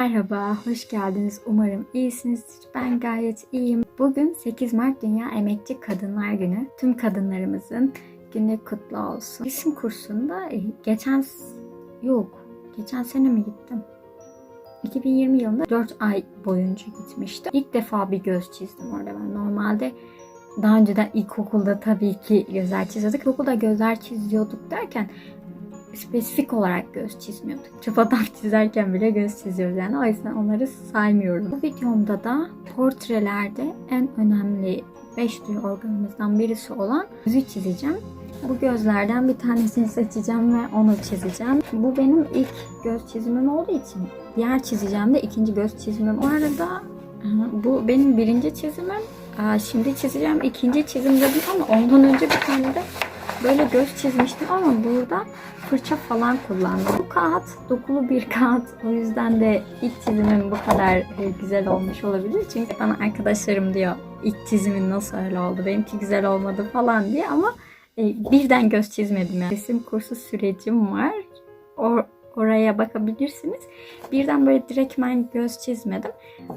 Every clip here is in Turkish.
Merhaba, hoş geldiniz. Umarım iyisinizdir. Ben gayet iyiyim. Bugün 8 Mart Dünya Emekçi Kadınlar Günü. Tüm kadınlarımızın günü kutlu olsun. Resim kursunda e, geçen yok, geçen sene mi gittim? 2020 yılında 4 ay boyunca gitmiştim. İlk defa bir göz çizdim orada ben. Normalde daha önceden ilkokulda tabii ki gözler çiziyorduk. İlkokulda gözler çiziyorduk derken spesifik olarak göz çizmiyorduk. Çapatak çizerken bile göz çiziyoruz yani. O yüzden onları saymıyorum. Bu videomda da portrelerde en önemli 5 duyu organımızdan birisi olan gözü çizeceğim. Bu gözlerden bir tanesini seçeceğim ve onu çizeceğim. Bu benim ilk göz çizimim olduğu için diğer çizeceğim de ikinci göz çizimim. O arada bu benim birinci çizimim. Şimdi çizeceğim ikinci çizimde değil ama ondan önce bir tane de böyle göz çizmiştim ama burada fırça falan kullandım. Bu kağıt dokulu bir kağıt. O yüzden de ilk çizimim bu kadar e, güzel olmuş olabilir. Çünkü bana arkadaşlarım diyor ilk çizimin nasıl öyle oldu, benimki güzel olmadı falan diye ama e, birden göz çizmedim yani. Resim kursu sürecim var. O, oraya bakabilirsiniz. Birden böyle direktmen göz çizmedim.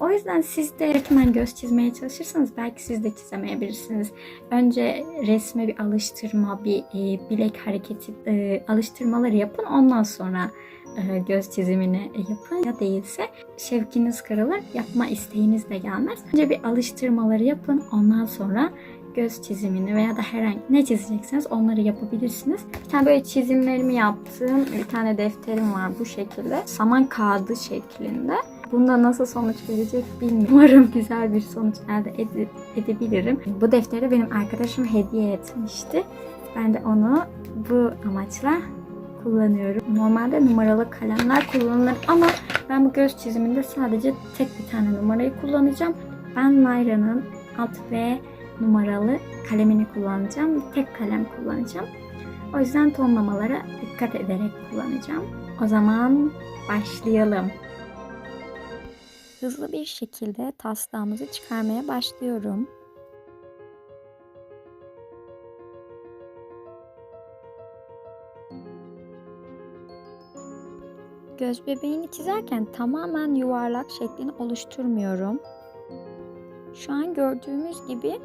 O yüzden siz de direktmen göz çizmeye çalışırsanız belki siz de çizemeyebilirsiniz. Önce resme bir alıştırma, bir e, bilek hareketi e, alıştırmaları yapın. Ondan sonra e, göz çizimini yapın. Ya değilse şevkiniz kırılır, yapma isteğiniz de gelmez. Önce bir alıştırmaları yapın. Ondan sonra göz çizimini veya da herhangi ne çizecekseniz onları yapabilirsiniz. Bir tane böyle çizimlerimi yaptığım bir tane defterim var bu şekilde. Saman kağıdı şeklinde. Bunda nasıl sonuç verecek bilmiyorum. Umarım güzel bir sonuç elde ede- edebilirim. Bu defteri benim arkadaşım hediye etmişti. Ben de onu bu amaçla kullanıyorum. Normalde numaralı kalemler kullanılır ama ben bu göz çiziminde sadece tek bir tane numarayı kullanacağım. Ben Nayra'nın alt V numaralı kalemini kullanacağım. Tek kalem kullanacağım. O yüzden tonlamalara dikkat ederek kullanacağım. O zaman başlayalım. Hızlı bir şekilde taslağımızı çıkarmaya başlıyorum. Göz bebeğini çizerken tamamen yuvarlak şeklini oluşturmuyorum. Şu an gördüğümüz gibi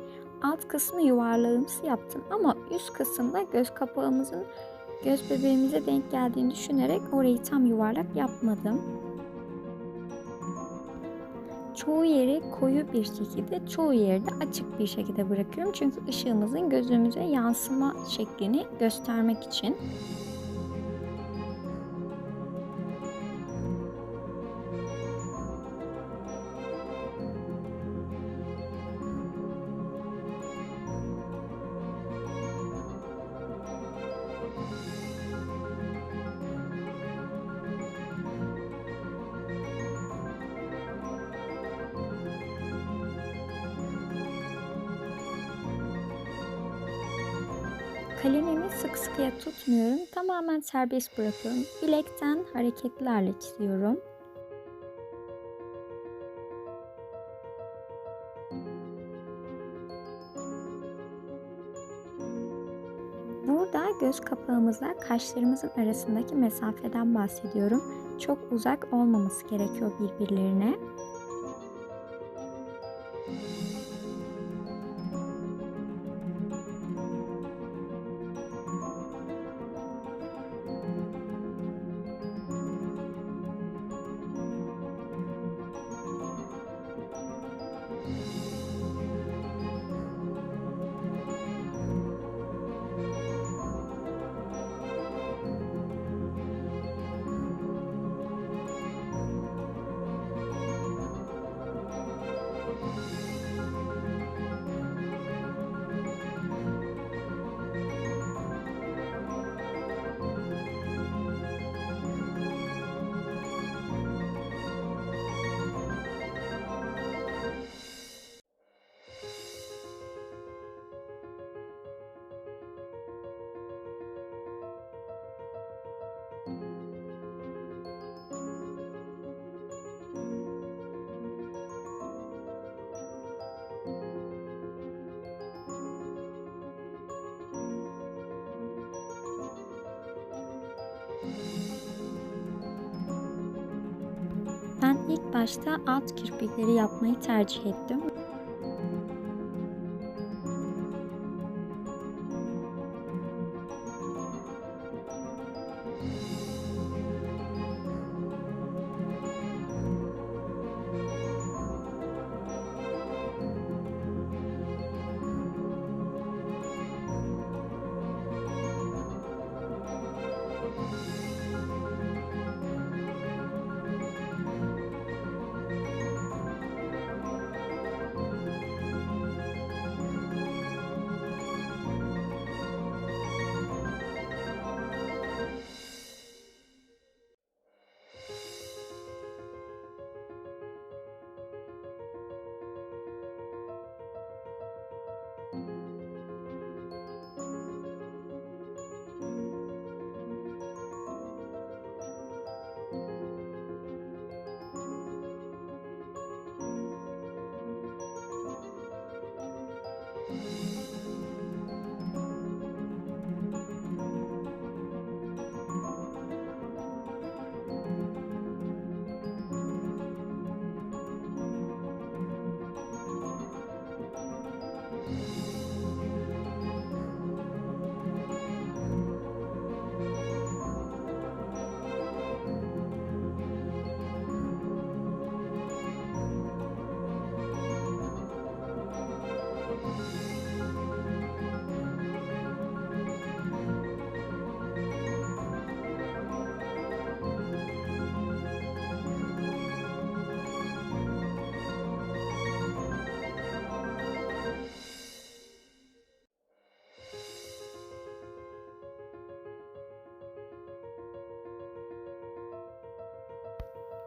alt kısmı yuvarlağımsı yaptım ama üst kısımda göz kapağımızın göz bebeğimize denk geldiğini düşünerek orayı tam yuvarlak yapmadım. Çoğu yeri koyu bir şekilde, çoğu yeri de açık bir şekilde bırakıyorum. Çünkü ışığımızın gözümüze yansıma şeklini göstermek için. Kalemimi sık sıkıya tutmuyorum. Tamamen serbest bırakıyorum. Bilekten hareketlerle çiziyorum. Burada göz kapağımızla kaşlarımızın arasındaki mesafeden bahsediyorum. Çok uzak olmaması gerekiyor birbirlerine. İlk başta alt kirpikleri yapmayı tercih ettim.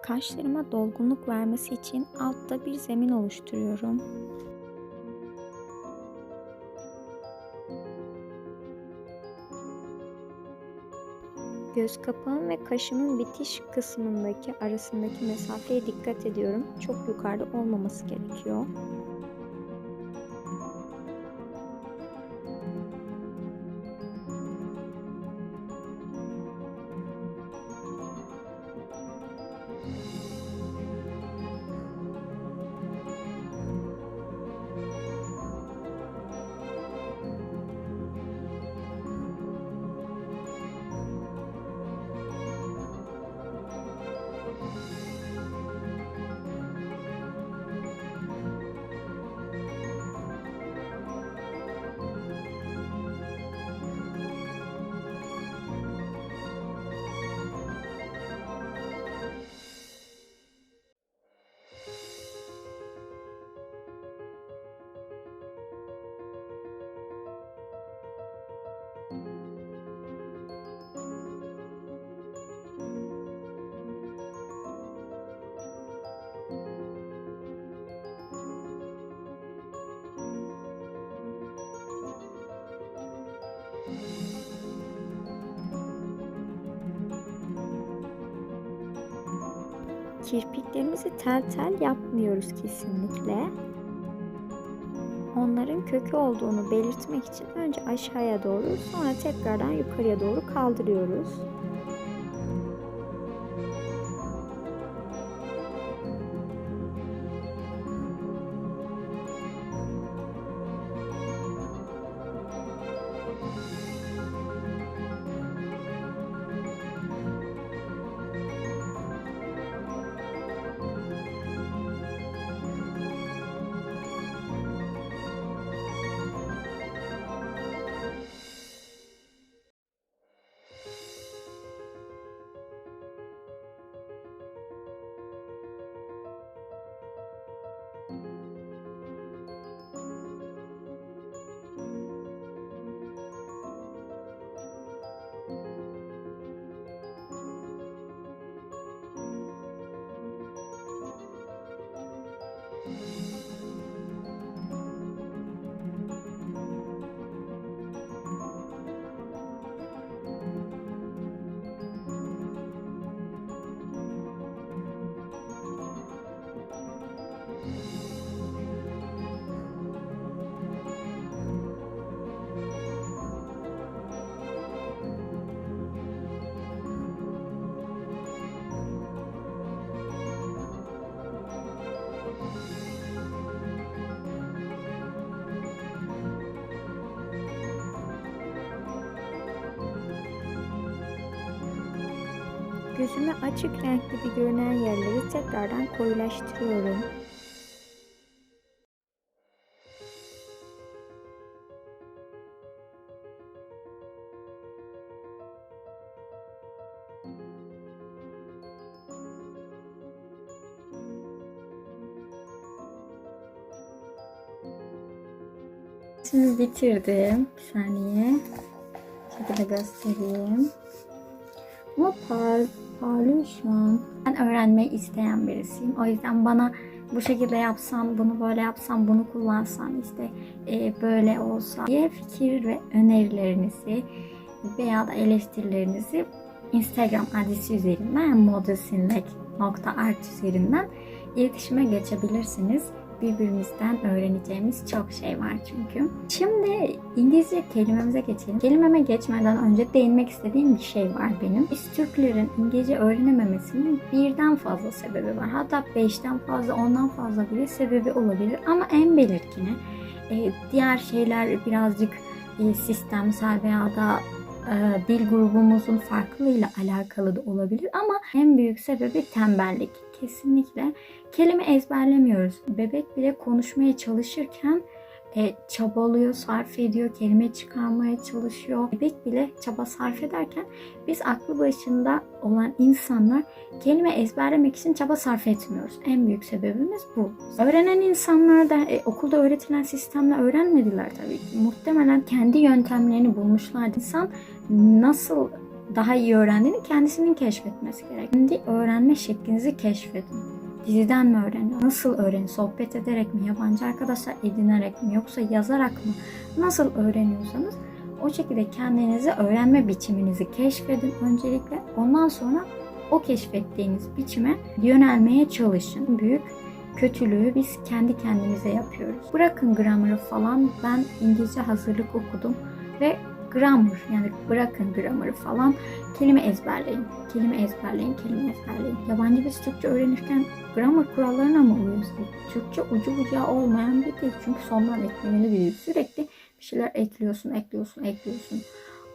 Kaşlarıma dolgunluk vermesi için altta bir zemin oluşturuyorum. Göz kapağım ve kaşımın bitiş kısmındaki arasındaki mesafeye dikkat ediyorum. Çok yukarıda olmaması gerekiyor. Kirpiklerimizi tel tel yapmıyoruz kesinlikle. Onların kökü olduğunu belirtmek için önce aşağıya doğru sonra tekrardan yukarıya doğru kaldırıyoruz. Gözüme açık renkli bir görünen yerleri tekrardan koyulaştırıyorum. Şimdi bitirdim. Bir saniye. Şöyle göstereyim. Ama an. Ben öğrenmeyi isteyen birisiyim. O yüzden bana bu şekilde yapsam, bunu böyle yapsam, bunu kullansam işte e, böyle olsa diye fikir ve önerilerinizi veya da eleştirilerinizi Instagram adresi üzerinden modasinlek.art üzerinden iletişime geçebilirsiniz. Birbirimizden öğreneceğimiz çok şey var çünkü. Şimdi İngilizce kelimemize geçelim. Kelimeme geçmeden önce değinmek istediğim bir şey var benim. Biz Türklerin İngilizce öğrenememesinin birden fazla sebebi var. Hatta beşten fazla, ondan fazla bile sebebi olabilir. Ama en belirgini e, diğer şeyler birazcık e, sistemsel veya da e, dil grubumuzun farklılığıyla alakalı da olabilir ama en büyük sebebi tembellik. Kesinlikle kelime ezberlemiyoruz. Bebek bile konuşmaya çalışırken e, çabalıyor, sarf ediyor, kelime çıkarmaya çalışıyor. Bebek bile çaba sarf ederken biz aklı başında olan insanlar kelime ezberlemek için çaba sarf etmiyoruz. En büyük sebebimiz bu. Öğrenen insanlar da e, okulda öğretilen sistemle öğrenmediler tabii. Muhtemelen kendi yöntemlerini bulmuşlardı. İnsan nasıl daha iyi öğrendiğini kendisinin keşfetmesi gerek. Kendi öğrenme şeklinizi keşfedin. Diziden mi öğreniyor? Nasıl öğrenin? Sohbet ederek mi? Yabancı arkadaşlar edinerek mi? Yoksa yazarak mı? Nasıl öğreniyorsanız o şekilde kendinizi öğrenme biçiminizi keşfedin öncelikle. Ondan sonra o keşfettiğiniz biçime yönelmeye çalışın. Büyük kötülüğü biz kendi kendimize yapıyoruz. Bırakın grammar'ı falan. Ben İngilizce hazırlık okudum ve grammar yani bırakın grammar'ı falan kelime ezberleyin. Kelime ezberleyin, kelime ezberleyin. Yabancı biz Türkçe öğrenirken grammar kurallarına mı uyuyoruz? Türkçe ucu bucağı olmayan bir dil. Çünkü sondan eklemeli bir. Sürekli bir şeyler ekliyorsun, ekliyorsun, ekliyorsun.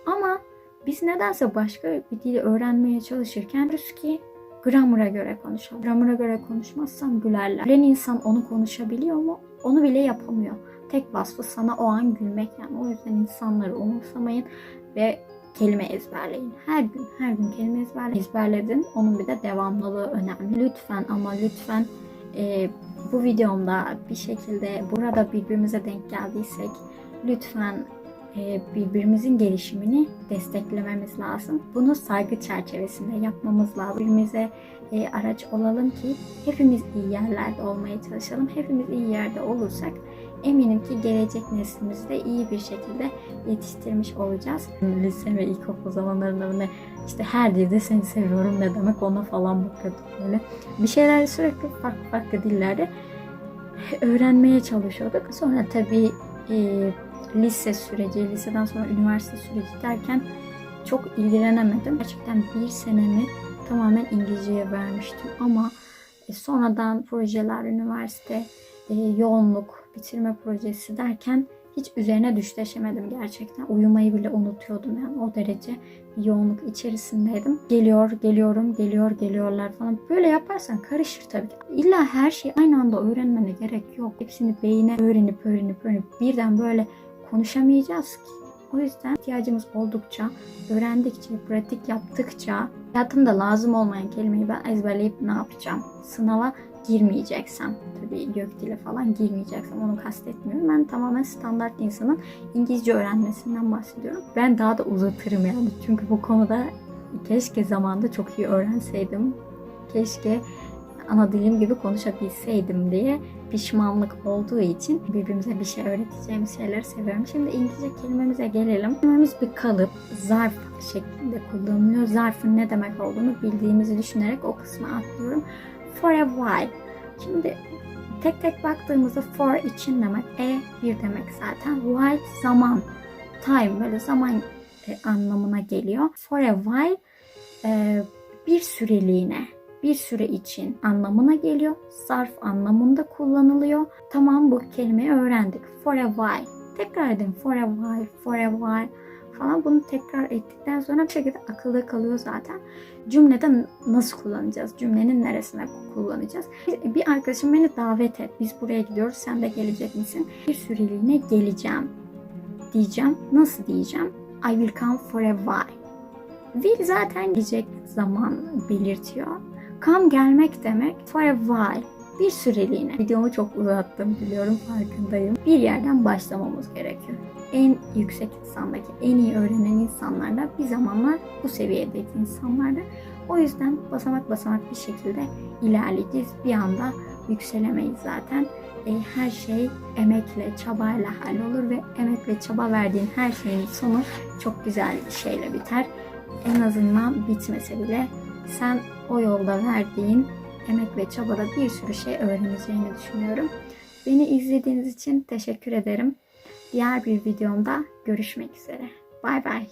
Ama biz nedense başka bir dili öğrenmeye çalışırken diyoruz ki grammar'a göre konuşalım. Grammar'a göre konuşmazsam gülerler. Gülen insan onu konuşabiliyor mu? Onu bile yapamıyor tek vasfı sana o an gülmek yani. O yüzden insanları umursamayın ve kelime ezberleyin. Her gün, her gün kelime ezberleyin. Ezberledin. Onun bir de devamlılığı önemli. Lütfen ama lütfen e, bu videomda bir şekilde burada birbirimize denk geldiysek lütfen e, birbirimizin gelişimini desteklememiz lazım. Bunu saygı çerçevesinde yapmamız lazım. Birbirimize e, araç olalım ki hepimiz iyi yerlerde olmaya çalışalım. Hepimiz iyi yerde olursak eminim ki gelecek neslimizi de iyi bir şekilde yetiştirmiş olacağız. Lise ve ilkokul zamanlarında ne işte her dilde seni seviyorum ne demek ona falan bakıyorduk böyle. Bir şeyler sürekli farklı farklı dillerde öğrenmeye çalışıyorduk. Sonra tabii e, lise süreci, liseden sonra üniversite süreci derken çok ilgilenemedim. Gerçekten bir senemi tamamen İngilizceye vermiştim ama e, sonradan projeler, üniversite, e, yoğunluk, bitirme projesi derken hiç üzerine düşleşemedim gerçekten. Uyumayı bile unutuyordum yani o derece yoğunluk içerisindeydim. Geliyor, geliyorum, geliyor, geliyorlar falan. Böyle yaparsan karışır tabii ki. İlla her şeyi aynı anda öğrenmene gerek yok. Hepsini beyine öğrenip öğrenip öğrenip birden böyle konuşamayacağız ki. O yüzden ihtiyacımız oldukça, öğrendikçe, pratik yaptıkça hayatımda lazım olmayan kelimeyi ben ezberleyip ne yapacağım? Sınava girmeyeceksem, tabii gök dili falan girmeyeceksem onu kastetmiyorum. Ben tamamen standart insanın İngilizce öğrenmesinden bahsediyorum. Ben daha da uzatırım yani. Çünkü bu konuda keşke zamanda çok iyi öğrenseydim. Keşke ana dilim gibi konuşabilseydim diye pişmanlık olduğu için birbirimize bir şey öğreteceğimiz şeyleri seviyorum. Şimdi İngilizce kelimemize gelelim. Kelimemiz bir kalıp, zarf şeklinde kullanılıyor. Zarfın ne demek olduğunu bildiğimizi düşünerek o kısmı atlıyorum. For a while. Şimdi tek tek baktığımızda for için demek, e bir demek zaten. While zaman, time böyle zaman e, anlamına geliyor. For a while e, bir süreliğine bir süre için anlamına geliyor. Zarf anlamında kullanılıyor. Tamam bu kelimeyi öğrendik. For a while. Tekrar edin. For a while, for a while, falan bunu tekrar ettikten sonra bir şekilde akılda kalıyor zaten. Cümlede nasıl kullanacağız? Cümlenin neresine kullanacağız? Bir arkadaşım beni davet et. Biz buraya gidiyoruz. Sen de gelecek misin? Bir süreliğine geleceğim diyeceğim. Nasıl diyeceğim? I will come for a while. Will zaten gelecek zaman belirtiyor. Come gelmek demek. For a while. Bir süreliğine. Videomu çok uzattım biliyorum farkındayım. Bir yerden başlamamız gerekiyor. En yüksek insandaki, en iyi öğrenen insanlar da bir zamanlar bu seviyedeki insanlardı. O yüzden basamak basamak bir şekilde ilerleyeceğiz. Bir anda yükselemeyiz zaten. E, her şey emekle, çabayla hallolur ve emek ve çaba verdiğin her şeyin sonu çok güzel bir şeyle biter. En azından bitmese bile sen o yolda verdiğin emek ve çabada bir sürü şey öğreneceğini düşünüyorum. Beni izlediğiniz için teşekkür ederim. Diğer bir videomda görüşmek üzere. Bay bay.